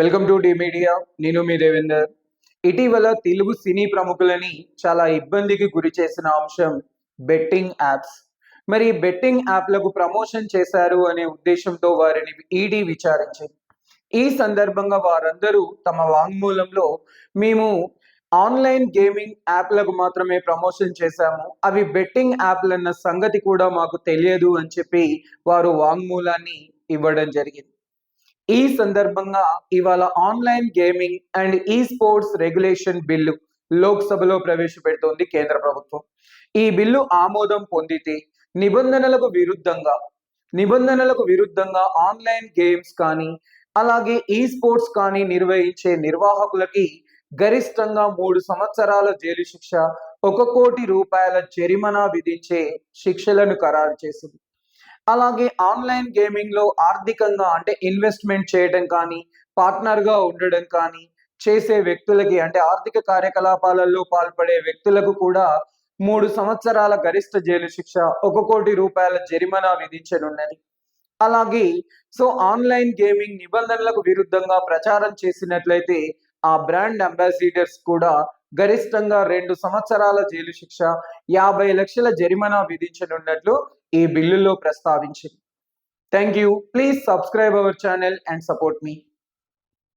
Welcome to D media నేను మీ దేవేందర్. ఇటీవల తెలుగు సినీ ప్రముఖులని చాలా ఇబ్బందికి గురి చేసిన అంశం బెట్టింగ్ యాప్స్. మరి బెట్టింగ్ యాప్లకు ప్రమోషన్ చేశారు అనే ఉద్దేశంతో వారిని ఈడీ విచారించింది. ఈ సందర్భంగా వారందరూ తమ వాంగ్మూలంలో మేము ఆన్లైన్ గేమింగ్ యాప్లకు మాత్రమే ప్రమోషన్ చేశాము. అవి బెట్టింగ్ యాప్లన్న సంగతి కూడా మాకు తెలియదు అని చెప్పి వారు వాంగ్మూలాన్ని ఇవ్వడం జరిగింది. ఈ సందర్భంగా ఇవాళ online gaming and esports regulation bill లోక్సభలో ప్రవేశపెడుతోంది కేంద్ర ప్రభుత్వం. ఈ బిల్లు ఆమోదం పొందితే నిబంధనలకు విరుద్ధంగా నిబంధనలకు విరుద్ధంగా ఆన్లైన్ గేమ్స్ కానీ అలాగే ఈ స్పోర్ట్స్ కానీ నిర్వహించే నిర్వాహకులకి గరిష్టంగా మూడు సంవత్సరాల జైలు శిక్ష ఒక కోటి రూపాయల జరిమానా విధించే శిక్షలను ఖరారు చేసింది. అలాగే ఆన్లైన్ గేమింగ్లో ఆర్థికంగా అంటే ఇన్వెస్ట్మెంట్ చేయడం కానీ పార్ట్నర్గా ఉండడం కానీ చేసే వ్యక్తులకి అంటే ఆర్థిక కార్యకలాపాలలో పాల్పడే వ్యక్తులకు కూడా మూడు సంవత్సరాల గరిష్ట జైలు శిక్ష ఒక కోటి రూపాయల జరిమానా విధించనున్నది. అలాగే సో ఆన్లైన్ గేమింగ్ నిబంధనలకు విరుద్ధంగా ప్రచారం చేసినట్లయితే ఆ బ్రాండ్ అంబాసిడర్స్ కూడా గరిష్టంగా రెండు సంవత్సరాల జైలు శిక్ష యాభై లక్షల జరిమానా విధించనున్నట్లు ఈ బిల్లులో ప్రస్తావించింది. Thank you please subscribe our channel and support me.